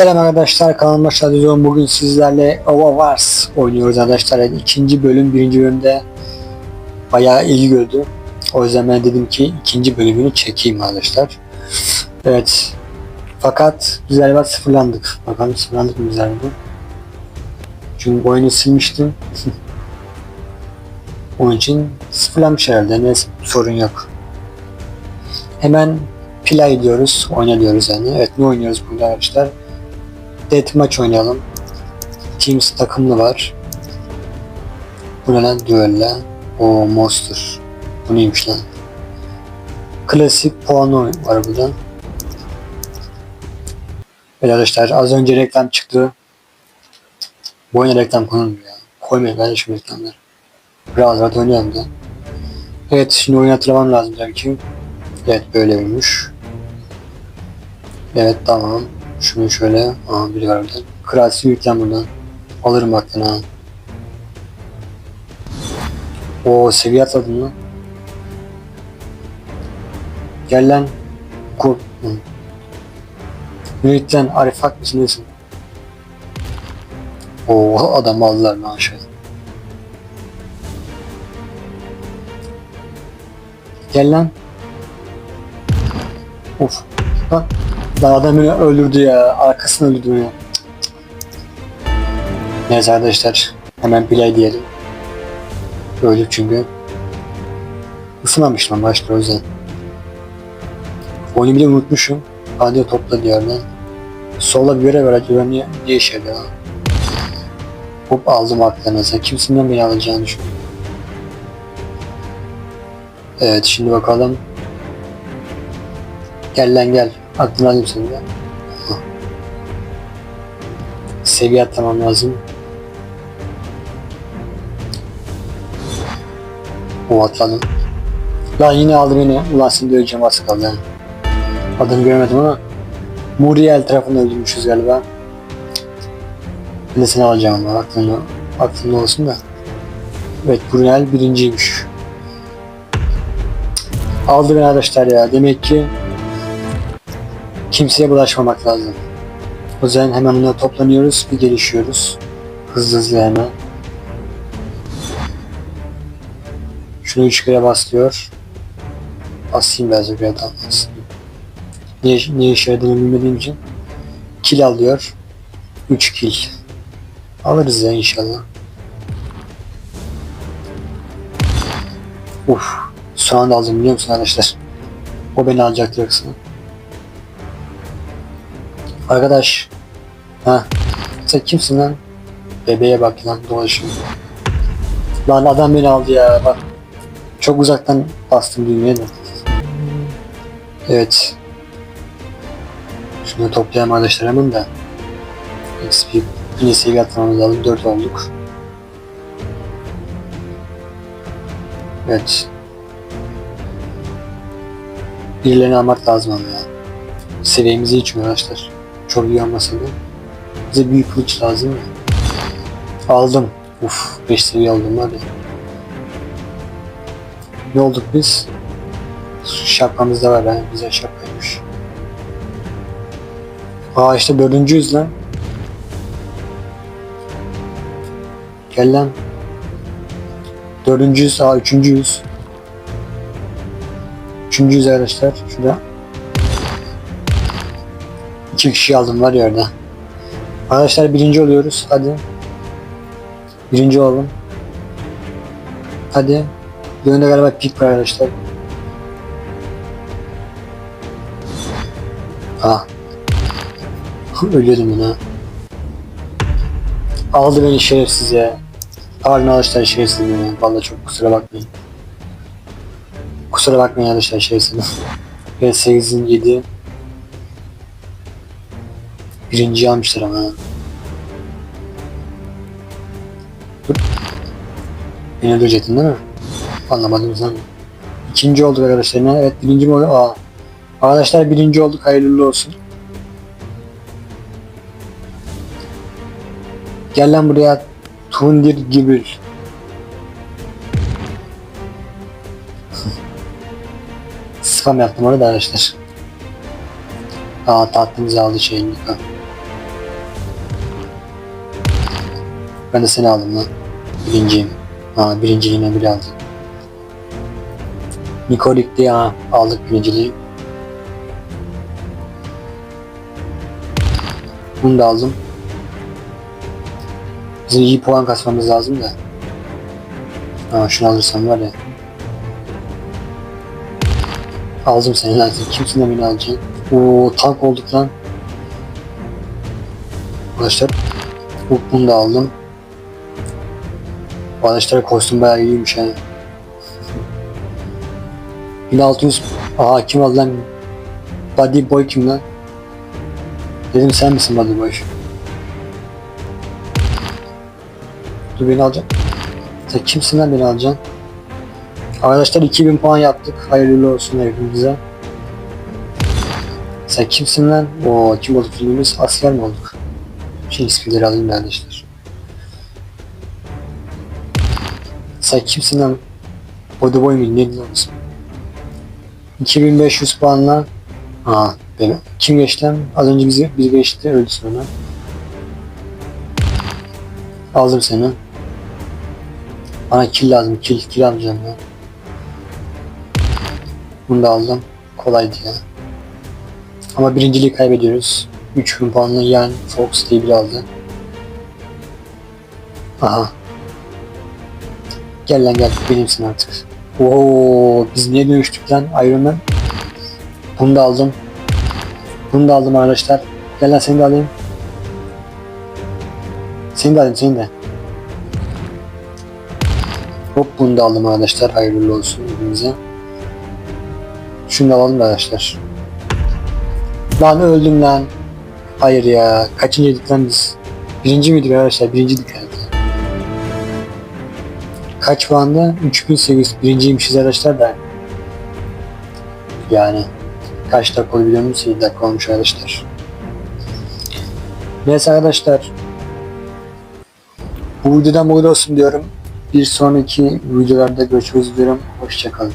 Selam arkadaşlar kanalıma geldiniz. Bugün sizlerle Ova Wars oynuyoruz arkadaşlar. Yani ikinci bölüm birinci bölümde bayağı ilgi gördü. O yüzden ben dedim ki ikinci bölümünü çekeyim arkadaşlar. Evet. Fakat biz galiba sıfırlandık. Bakalım sıfırlandık mı biz galiba? Çünkü oyunu silmiştim. Onun için sıfırlanmış herhalde. Neyse sorun yok. Hemen play diyoruz. Oyna diyoruz yani. Evet ne oynuyoruz burada arkadaşlar? Deathmatch oynayalım. Teams takımlı var. Bu ne lan? Düelle. O Monster. Bu neymiş lan? Klasik puan oyun var burada. Evet arkadaşlar az önce reklam çıktı. Bu oyuna reklam konulmuyor ya. Koymayın kardeşim reklamları. Biraz rahat oynayalım da. Evet şimdi oyunu hatırlamam lazım tabii. Evet böyleymiş. Evet tamam. Şunu şöyle. Aa biri var burada. Kralsi yüklen buradan. Alırım baktın ha. O seviye atladın lan. Gel lan. Kur. Hı. Yürüyükten Arif hak mısın nesin? Oo adamı aldılar maşallah. Gel lan. Of. Lan. Lan adam beni öldürdü ya. Arkasını öldürdü beni. Neyse arkadaşlar. Hemen play diyelim. Öldük çünkü. Isınamıştım başta o yüzden. Oyunu bile unutmuşum. Hadi topla diyor. Sola bir görev var acaba niye, işe yarıyor lan? Hop aldım aklına sen kimsinden beni alacağını düşün. Evet şimdi bakalım. Gel lan gel. Aklını alayım seni. Hah. Seviye atlamam lazım. O atladım. Lan yine aldı beni. Ulan seni döveceğim az kaldı. ha. Adını göremedim ama Muriel tarafını öldürmüşüz galiba. Ben de alacağım ama aklında, aklında olsun da. Evet Muriel birinciymiş. Aldı beni arkadaşlar ya. Demek ki kimseye bulaşmamak lazım. O yüzden hemen bunları toplanıyoruz bir gelişiyoruz. Hızlı hızlı hemen. Şunu üç kere bas diyor. Basayım biraz bir daha basayım. Niye, niye işe yaradığını bilmediğim için. Kill al diyor. 3 kill. Alırız ya inşallah. Uf. Şu anda aldım biliyor musun arkadaşlar? O beni alacaktı yoksa. Arkadaş. Ha. Sen kimsin lan? Bebeğe bak lan dolaşıyor. Lan adam beni aldı ya bak. Çok uzaktan bastım düğmeye de. Evet. Şunu toplayalım arkadaşlar hemen de. XP yine seviye atmamız lazım. 4 olduk. Evet. Birilerini almak lazım ama ya. Seviyemizi hiç arkadaşlar. Çok iyi olmasa da. Bize büyük kılıç lazım. Aldım. Uf 5 seviye aldım hadi. Ne olduk biz? Şapkamız da var ha. Güzel şapkaymış. Aa işte dördüncüyüz lan. Gel lan. Dördüncüyüz. Aa üçüncüyüz. Üçüncüyüz arkadaşlar. Şurada. İki kişi aldım var ya orada. Arkadaşlar birinci oluyoruz. Hadi. Birinci olalım. Hadi. Bir galiba pik var arkadaşlar. Ah. Ölüyordum buna. Aldı beni şerefsiz ya. Pardon arkadaşlar şerefsiz beni. Vallahi çok kusura bakmayın. Kusura bakmayın arkadaşlar şerefsiz. Ben 8'in 7. Birinciyi almışlar ama. Dur. Beni öldürecektin değil mi? Anlamadım sen. İkinci olduk arkadaşlar. Ne? Evet birinci mi oldu? Aa. Arkadaşlar birinci olduk. Hayırlı olsun. Gel lan buraya. Tundir Gibül. Spam yaptım orada arkadaşlar. Aa tatlımızı aldı şeyini. Ben de seni aldım lan. Birinciyim. Ha birinciliğine bile aldım. Nikolik'te ya aldık birinciliği. Bunu da aldım. Bizim iyi puan kasmamız lazım da. Ha şunu alırsam var ya. Aldım seni lan. Kimsin de beni alacaksın? Oo tank olduk lan. Arkadaşlar bu- bunu da aldım. Bu kostüm bayağı iyiymiş yani. 1600 Aha kim aldı lan? Body Boy kim lan? Dedim sen misin Body Boy? Dur beni alacaksın. Sen kimsin lan beni alacaksın? Arkadaşlar 2000 puan yaptık. Hayırlı olsun hepimize. Sen kimsin lan? Oo kim olduk filmimiz? Asker mi olduk? Şu XP'leri alayım kardeşler. Sen kimsin lan? Body boy mu? Ne diyorsun? 2500 puanla Aa benim. Kim geçti lan? Az önce bizi, bizi geçti öldü sonra. Aldım seni. Bana kill lazım. Kill, kill alacağım ben. Bunu da aldım. Kolaydı ya. Ama birinciliği kaybediyoruz. 3000 puanlı Yan Fox diye biri aldı. Aha. Gel lan gel benimsin artık. Oo, biz niye dönüştük lan Iron Man? Bunu da aldım. Bunu da aldım arkadaşlar. Gel lan seni de alayım. Seni de alayım seni de. Hop bunu da aldım arkadaşlar. Hayırlı olsun hepimize. Şunu da alalım arkadaşlar. Lan öldüm lan. Hayır ya. Kaçıncıydık lan biz? Birinci miydik arkadaşlar? Birinciydik herhalde. Kaç puanda? 3800 birinciymişiz arkadaşlar da. Yani kaç dakika biliyor musunuz? 7 dakika olmuş arkadaşlar. Neyse arkadaşlar. Bu videodan bu kadar olsun diyorum. Bir sonraki videolarda görüşmek üzere. Hoşçakalın.